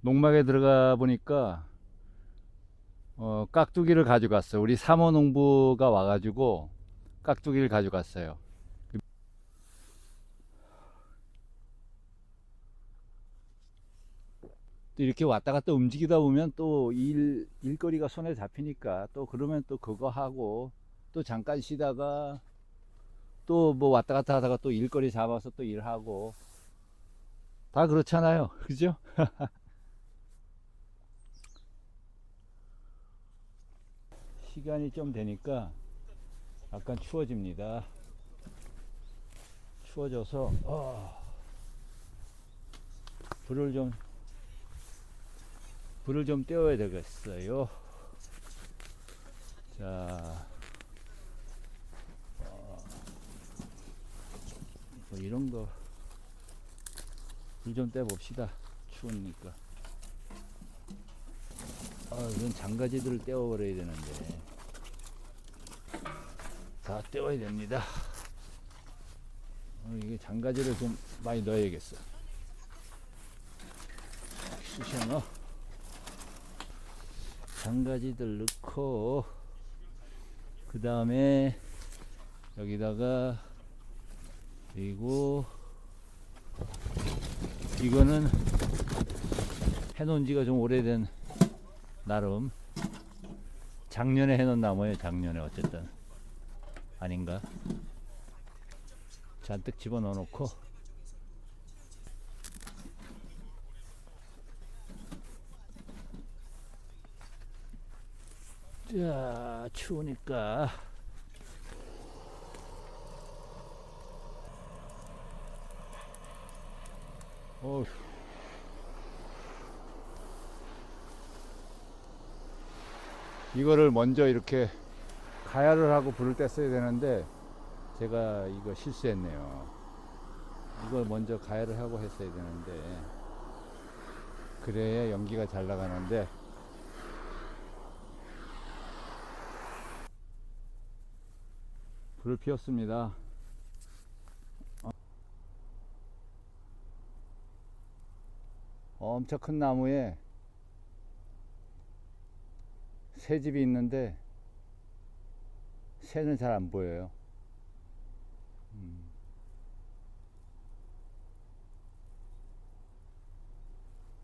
농막에 들어가 보니까 어, 깍두기를 가져갔어요. 우리 사모 농부가 와가지고 깍두기를 가져갔어요. 또 이렇게 왔다 갔다 움직이다 보면 또 일, 일거리가 손에 잡히니까 또 그러면 또 그거 하고 또 잠깐 쉬다가 또 뭐 왔다 갔다 하다가 또 일거리 잡아서 또 일하고 다 그렇잖아요. 그죠? 시간이 좀 되니까 약간 추워집니다. 추워져서 어, 불을 좀 불을 좀 떼어야 되겠어요. 자, 어, 뭐 이런 거 불 좀 떼봅시다. 추우니까. 아, 이건 장가지들을 떼어버려야 되는데. 다 떼어야 됩니다. 어, 이게 장가지를 좀 많이 넣어야겠어. 쑤셔 넣어. 장가지들 넣고, 그 다음에 여기다가, 그리고, 이거는 해놓은 지가 좀 오래된 나름 작년에 해놓은 나무예요 작년에 어쨌든 아닌가? 잔뜩 집어넣어 놓고. 자 추우니까. 어휴. 이거를 먼저 이렇게 가야를 하고 불을 뗐어야 되는데 제가 이거 실수했네요. 이걸 먼저 가야를 하고 했어야 되는데 그래야 연기가 잘 나가는데 불을 피웠습니다. 어. 엄청 큰 나무에 새 집이 있는데 새는 잘 안 보여요. 음.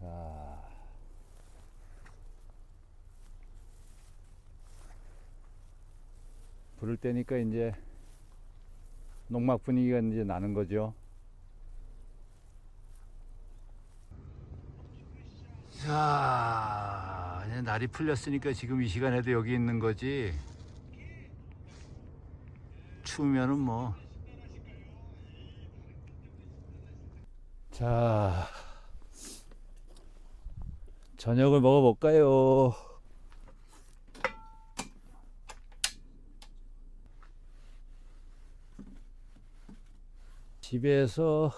자, 불을 때니까 이제 농막 분위기가 이제 나는 거죠. 자, 이제 날이 풀렸으니까 지금 이 시간에도 여기 있는 거지. 추우면은 뭐. 자, 저녁을 먹어볼까요? 집에서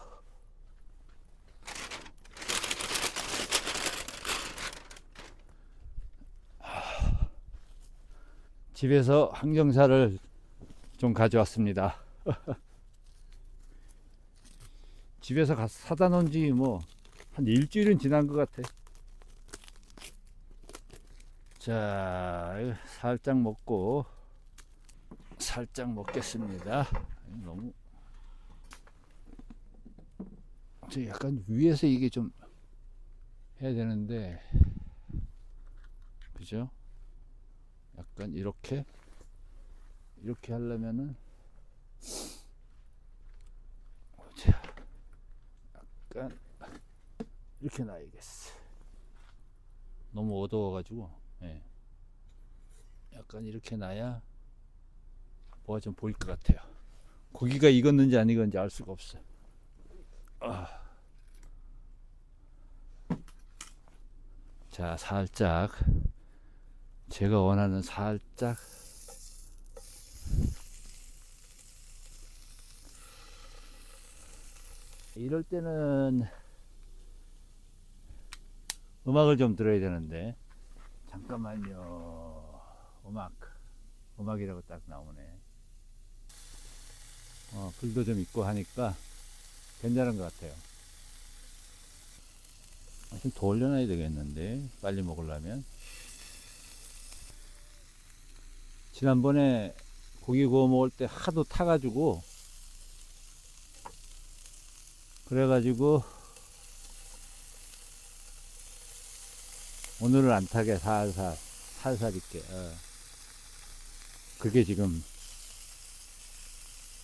집에서 항정살을 좀 가져왔습니다. 집에서 가, 사다 놓은 지 뭐 한 일주일은 지난 것 같아. 자, 살짝 먹고 살짝 먹겠습니다. 너무 저 약간 위에서 이게 좀 해야 되는데 그죠? 약간 이렇게 이렇게 하려면은 자. 약간 이렇게 놔야겠어. 너무 어두워 가지고 예. 약간 이렇게 놔야 뭐가 좀 보일 것 같아요. 고기가 익었는지 안 익었는지 알 수가 없어 아. 자 살짝. 제가 원하는 살짝 이럴 때는 음악을 좀 들어야 되는데. 잠깐만요. 음악. 음악이라고 딱 나오네. 어, 불도 좀 있고 하니까 괜찮은 것 같아요. 좀 더 올려놔야 되겠는데. 빨리 먹으려면. 지난번에 고기 구워 먹을 때 하도 타가지고 그래가지고 오늘은 안 타게 살살 살살 있게 어. 그게 지금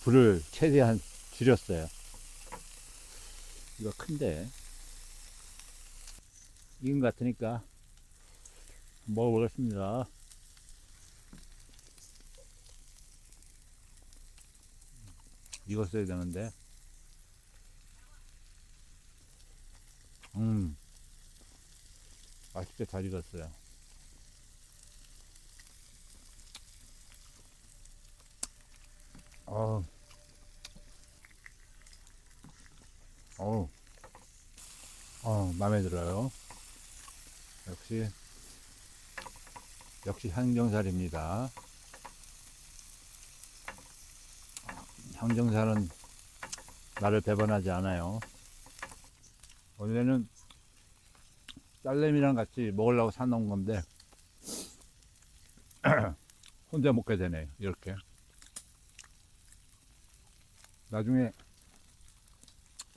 불을 최대한 줄였어요. 이거 큰데. 것 같으니까 먹어보겠습니다. 익었어야 되는데 음 맛있게 잘 익었어요. 어 어우 어 마음에 들어요. 역시 역시 항정살입니다. 항정살은 나를 배반하지 않아요. 원래는 딸내미랑 같이 먹으려고 사놓은 건데 혼자 먹게 되네요 이렇게. 나중에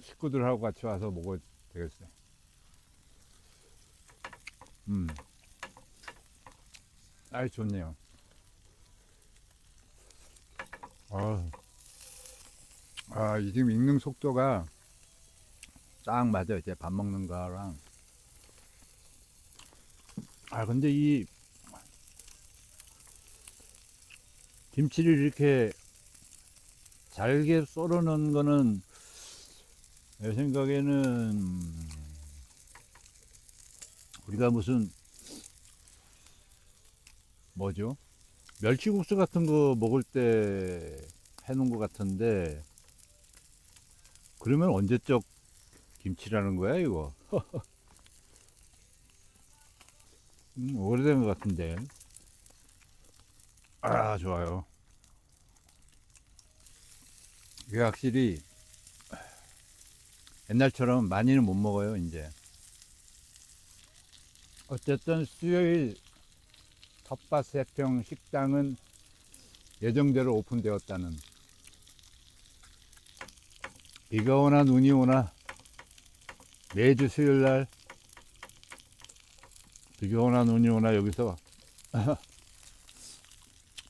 식구들하고 같이 와서 먹어야 되겠어요. 음. 아이 좋네요. 아, 아이 지금 익는 속도가 딱 맞아요. 이제 밥 먹는 거랑 아 근데 이 김치를 이렇게 잘게 썰어 놓은 거는 내 생각에는 우리가 무슨 뭐죠? 멸치국수 같은 거 먹을 때 해놓은 것 같은데 그러면 언제적 김치라는 거야 이거 음, 오래된 것 같은데. 아, 좋아요. 이게 확실히 옛날처럼 많이는 못 먹어요, 이제. 어쨌든 수요일 텃밭 세평 식당은 예정대로 오픈되었다는. 비가 오나 눈이 오나 매주 수요일 날 비가 오나 눈이 오나 여기서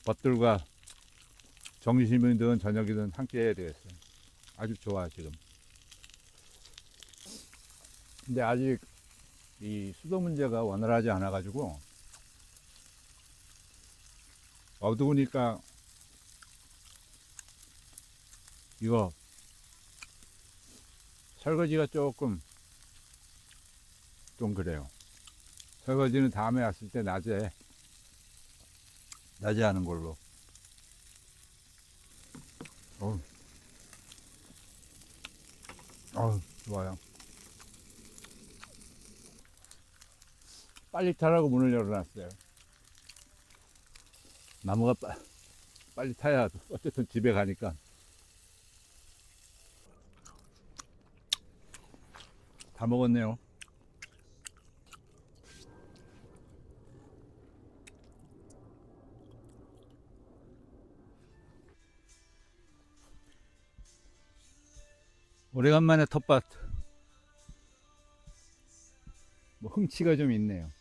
벗들과 점심이든 저녁이든 함께 해야 되겠어요. 아주 좋아 지금. 근데 아직 이 수도 문제가 원활하지 않아 가지고 어두우니까 이거 설거지가 조금 좀 그래요. 설거지는 다음에 왔을 때 낮에 낮에 하는 걸로. 어, 어, 좋아요. 빨리 타라고 문을 열어놨어요. 나무가 빠, 빨리 타야 어쨌든 집에 가니까. 다 먹었네요. 오래간만에 텃밭. 뭐 흥치가 좀 있네요.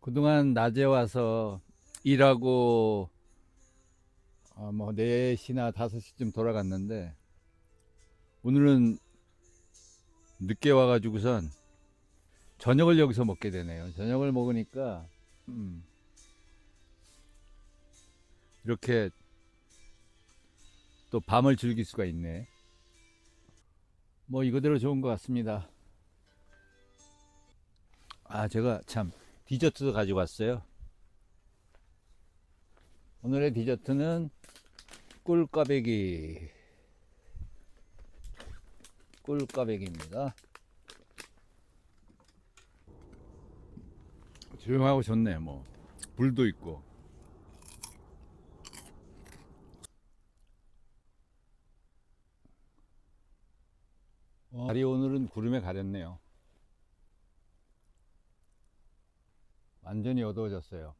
그동안 낮에 와서 일하고 아, 뭐 4시나 5시쯤 돌아갔는데 오늘은 늦게 와가지고선 저녁을 여기서 먹게 되네요. 저녁을 먹으니까 음, 이렇게 또 밤을 즐길 수가 있네. 뭐 이거대로 좋은 것 같습니다. 아 제가 참 디저트도 가지고 왔어요. 오늘의 디저트는 꿀꽈배기 꿀꽈배기입니다. 조용하고 좋네 뭐 불도 있고 어. 달이 오늘은 구름에 가렸네요. 완전히 어두워졌어요.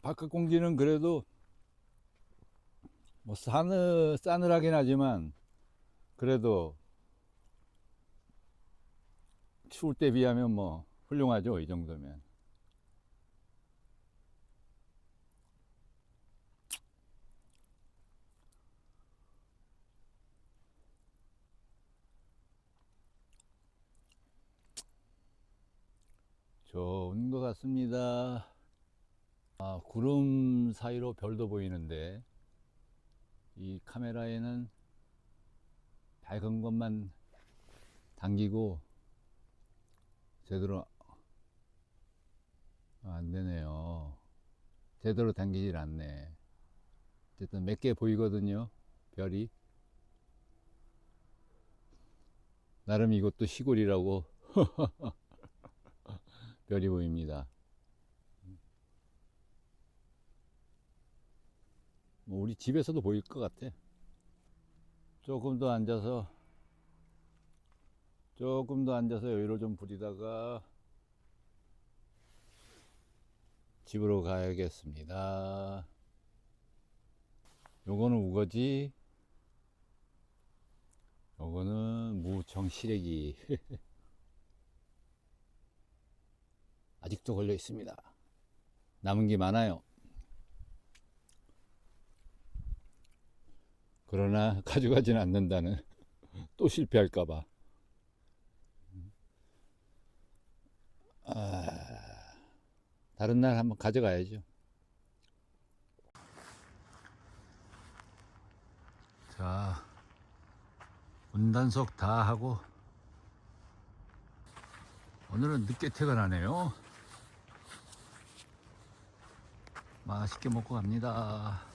바깥 공기는 그래도 뭐 싸늘, 싸늘하긴 하지만 그래도 추울 때 비하면 뭐 훌륭하죠 이 정도면 같습니다 아, 구름 사이로 별도 보이는데 이 카메라에는 밝은 것만 당기고 제대로 안 되네요. 제대로 당기질 않네. 어쨌든 몇 개 보이거든요. 별이. 나름 이것도 시골이라고 별이 보입니다. 뭐 우리 집에서도 보일 것 같아. 조금 더 앉아서 조금 더 앉아서 여유를 좀 부리다가 집으로 가야겠습니다. 요거는 우거지. 요거는 무청 시래기. 아직도 걸려 있습니다. 남은 게 많아요. 그러나 가져가지는 않는다는 또 실패할까봐. 아, 다른 날 한번 가져가야죠. 자, 운단속 다 하고 오늘은 늦게 퇴근하네요. 맛있게 먹고 갑니다.